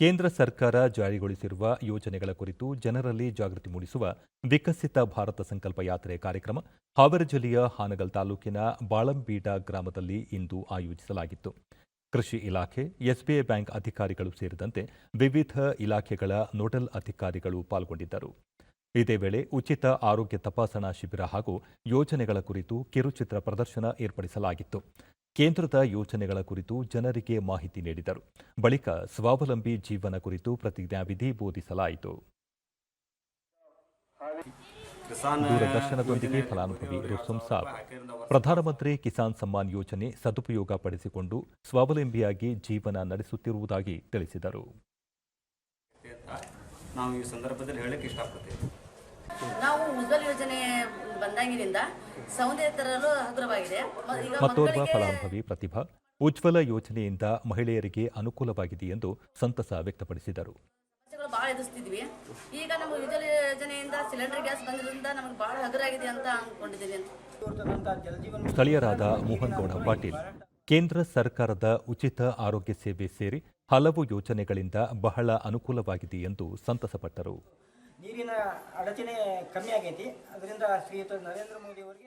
ಕೇಂದ್ರ ಸರ್ಕಾರ ಜಾರಿಗೊಳಿಸಿರುವ ಯೋಜನೆಗಳ ಕುರಿತು ಜನರಲ್ಲಿ ಜಾಗೃತಿ ಮೂಡಿಸುವ ವಿಕಸಿತ ಭಾರತ ಸಂಕಲ್ಪ ಯಾತ್ರೆ ಕಾರ್ಯಕ್ರಮ ಹಾವೇರಿ ಜಿಲ್ಲೆಯ ಹಾನಗಲ್ ತಾಲೂಕಿನ ಬಾಳಂಬೀಡ ಗ್ರಾಮದಲ್ಲಿ ಇಂದು ಆಯೋಜಿಸಲಾಗಿತ್ತು. ಕೃಷಿ ಇಲಾಖೆ, ಎಸ್ಬಿಐ ಬ್ಯಾಂಕ್ ಅಧಿಕಾರಿಗಳು ಸೇರಿದಂತೆ ವಿವಿಧ ಇಲಾಖೆಗಳ ನೋಡಲ್ ಅಧಿಕಾರಿಗಳು ಪಾಲ್ಗೊಂಡಿದ್ದರು. ಇದೇ ವೇಳೆ ಉಚಿತ ಆರೋಗ್ಯ ತಪಾಸಣಾ ಶಿಬಿರ ಹಾಗೂ ಯೋಜನೆಗಳ ಕುರಿತು ಕಿರುಚಿತ್ರ ಪ್ರದರ್ಶನ ಏರ್ಪಡಿಸಲಾಗಿತ್ತು. ಕೇಂದ್ರದ ಯೋಜನೆಗಳ ಕುರಿತು ಜನರಿಗೆ ಮಾಹಿತಿ ನೀಡಿದರು. ಬಳಿಕ ಸ್ವಾವಲಂಬಿ ಜೀವನ ಕುರಿತು ಪ್ರತಿಜ್ಞಾವಿಧಿ ಬೋಧಿಸಲಾಯಿತು. ದೂರದರ್ಶನದೊಂದಿಗೆ ಫಲಾನುಭವಿ ರುಸ್ತುಂ ಸಾಬ್. ಪ್ರಧಾನಮಂತ್ರಿ ಕಿಸಾನ್ ಸಮ್ಮಾನ್ ಯೋಜನೆ ಸದುಪಯೋಗ ಪಡಿಸಿಕೊಂಡು ಸ್ವಾವಲಂಬಿಯಾಗಿ ಜೀವನ ನಡೆಸುತ್ತಿರುವುದಾಗಿ ತಿಳಿಸಿದರು. ನಾವು ಈ ಸಂದರ್ಭದಲ್ಲಿ ಹೇಳಕ್ಕೆ ಇಷ್ಟಪಡ್ತೀವಿ. ನಾವು ಉಜ್ವಲ ಯೋಜನೆ ಬಂದಾಗಿನಿಂದ ಸೌಂದರ್ಯ ತರಲು ಹಗುರವಾಗಿದೆ. ಮ- ಈಗ ಮತ್ತೋರ್ವ ಮಕ್ಕಳಿಗೆ ಫಲಾನುಭವಿ ಪ್ರತಿಭಾ ಉಜ್ವಲ ಯೋಜನೆಯಿಂದ ಮಹಿಳೆಯರಿಗೆ ಅನುಕೂಲವಾಗಿದೆ ಎಂದು ಸಂತಸ ವ್ಯಕ್ತಪಡಿಸಿದರು. ಬಹಳ ಭಾಳ ಎದುರಿಸ್ತಿದ್ವಿ. ಈಗ ನಮ್ಮ ಉಜ್ವಲ ಯೋಜನೆಯಿಂದ ಸಿಲಿಂಡರ್ ಗ್ಯಾಸ್ ಬಂದಿರೋದ್ರಿಂದ ನಮಗೆ ಬಹಳ ಹಗುರಾಗಿದೆ ಅಂತ ಅನ್ಕೊಂಡಿದ್ದೀನಿ ಸ್ಥಳೀಯರಾದ ಮೋಹನ್ ಗೌಡ ಪಾಟೀಲ್ ಕೇಂದ್ರ ಸರ್ಕಾರದ ಉಚಿತ ಆರೋಗ್ಯ ಸೇವೆ ಸೇರಿ ಹಲವು ಯೋಜನೆಗಳಿಂದ ಬಹಳ ಅನುಕೂಲವಾಗಿದೆ ಎಂದು ಸಂತಸಪಟ್ಟರು. ನೀರಿನ ಅಡಚಣೆ ಕಮ್ಮಿ ಆಗೈತಿ. ಅದರಿಂದ ಶ್ರೀಯುತ ನರೇಂದ್ರ ಮೋದಿ ಅವರಿಗೆ